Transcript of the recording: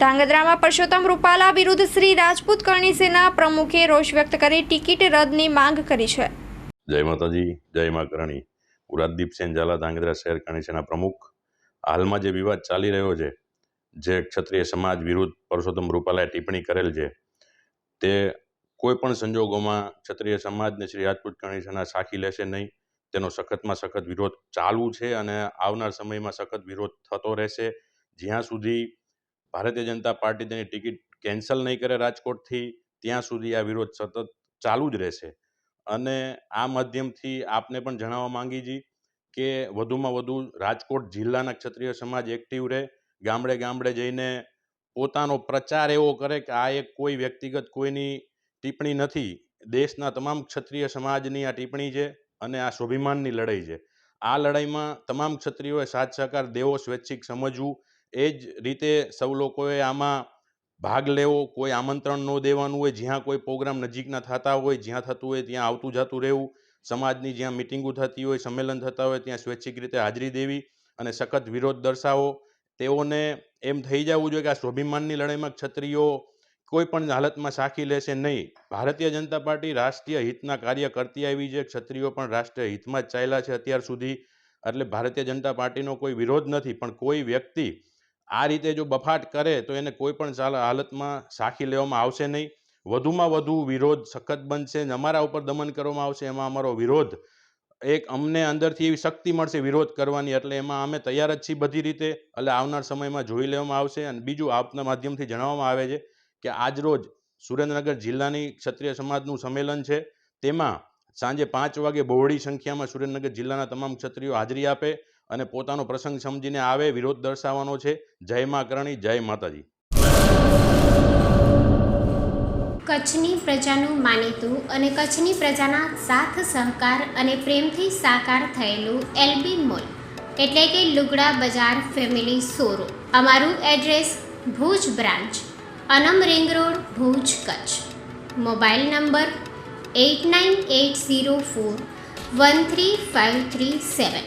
ધાંગધ્રામાં પરસોત્તમ રૂપાલા વિરુદ્ધ શ્રી રાજપૂત કરણી સેના પ્રમુખે રોષ વ્યક્ત કરી ટિકિટ રદની માંગ કરી છે. જય માતાજી, જય મા કરણી. હું રાજદીપસેન ઝાલા, ધાંગધ્રા શહેર કમિશનના પ્રમુખ. હાલમાં જે વિવાદ ચાલી રહ્યો છે, જે ક્ષત્રિય સમાજ વિરુદ્ધ પરસોત્તમ રૂપાલાએ ટિપ્પણી કરેલ છે, તે કોઈ પણ સંજોગોમાં ક્ષત્રિય સમાજને શ્રી રાજપૂત કમિશનના સાખી લેશે નહીં. તેનો સખતમાં સખત વિરોધ ચાલુ છે અને આવનાર સમયમાં સખત વિરોધ થતો રહેશે. જ્યાં સુધી ભારતીય જનતા પાર્ટી તેની ટિકિટ કેન્સલ નહીં કરે રાજકોટથી, ત્યાં સુધી આ વિરોધ સતત ચાલુ જ રહેશે. અને આ માધ્યમથી આપને પણ જણાવવા માંગી છી કે વધુમાં વધુ રાજકોટ જિલ્લાના ક્ષત્રિય સમાજ એક્ટિવ રહે, ગામડે ગામડે જઈને પોતાનો પ્રચાર એવો કરે કે આ એક કોઈ વ્યક્તિગત કોઈની ટિપ્પણી નથી. દેશના તમામ ક્ષત્રિય સમાજની આ ટિપ્પણી છે અને આ સ્વાભિમાનની લડાઈ છે. આ લડાઈમાં તમામ ક્ષત્રિયોએ સાથ સહકાર દેવો, સ્વૈચ્છિક સમજવું એ જ રીતે સૌ લોકોએ આમાં ભાગ લેવો, કોઈ આમંત્રણ ન દેવાનું હોય, જ્યાં કોઈ પ્રોગ્રામ નજીકના થતા હોય, જ્યાં થતું હોય ત્યાં આવતું જતું રહેવું, સમાજની જ્યાં મિટિંગો થતી હોય, સંમેલન થતા હોય, ત્યાં સ્વૈચ્છિક રીતે હાજરી દેવી અને સખત વિરોધ દર્શાવો. તેઓને એમ થઈ જવું જોઈએ કે આ સ્વાભિમાનની લડાઈમાં ક્ષત્રિયો કોઈ પણ હાલતમાં સાખી લેશે નહીં. ભારતીય જનતા પાર્ટી રાષ્ટ્રીય હિતના કાર્ય કરતી આવી છે. ક્ષત્રિયો પણ રાષ્ટ્રીય હિતમાં જ ચાલ્યા છે અત્યાર સુધી. એટલે ભારતીય જનતા પાર્ટીનો કોઈ વિરોધ નથી. પણ કોઈ વ્યક્તિ આ રીતે જો બફાટ કરે, તો એને કોઈ પણ હાલતમાં સાખી લેવામાં આવશે નહીં. વધુમાં વધુ વિરોધ સખત બનશે ને અમારા ઉપર દમન કરવામાં આવશે, એમાં અમારો વિરોધ, એક અમને અંદરથી એવી શક્તિ મળશે વિરોધ કરવાની, એટલે એમાં અમે તૈયાર જ છીએ બધી રીતે. એટલે આવનાર સમયમાં જોઈ લેવામાં આવશે અને બીજું આપના માધ્યમથી જણાવવામાં આવે છે કે આજરોજ સુરેન્દ્રનગર જિલ્લાની ક્ષત્રિય સમાજનું સંમેલન છે. તેમાં સાંજે પાંચ વાગે બહોળી સંખ્યામાં સુરેન્દ્રનગર જિલ્લાના તમામ ક્ષત્રિયો હાજરી આપે. અને પોતાનો પ્રસંગ સમજીને આવે, વિરોધ દર્શાવવાનો છે. જય મા કરણી, જય માતાજી. કચ્છની પ્રજાનું માનીતું અને કચ્છની પ્રજાના સાથ, સહકાર અને પ્રેમથી સાકાર થયેલું એલબી મોલ, એટલે કે લુગડા બજાર ફેમિલી સોરો અમારું address Bhuj branch, Anam ring road, Bhuj, Kutch. Mobile number eight nine eight zero four one three five three seven.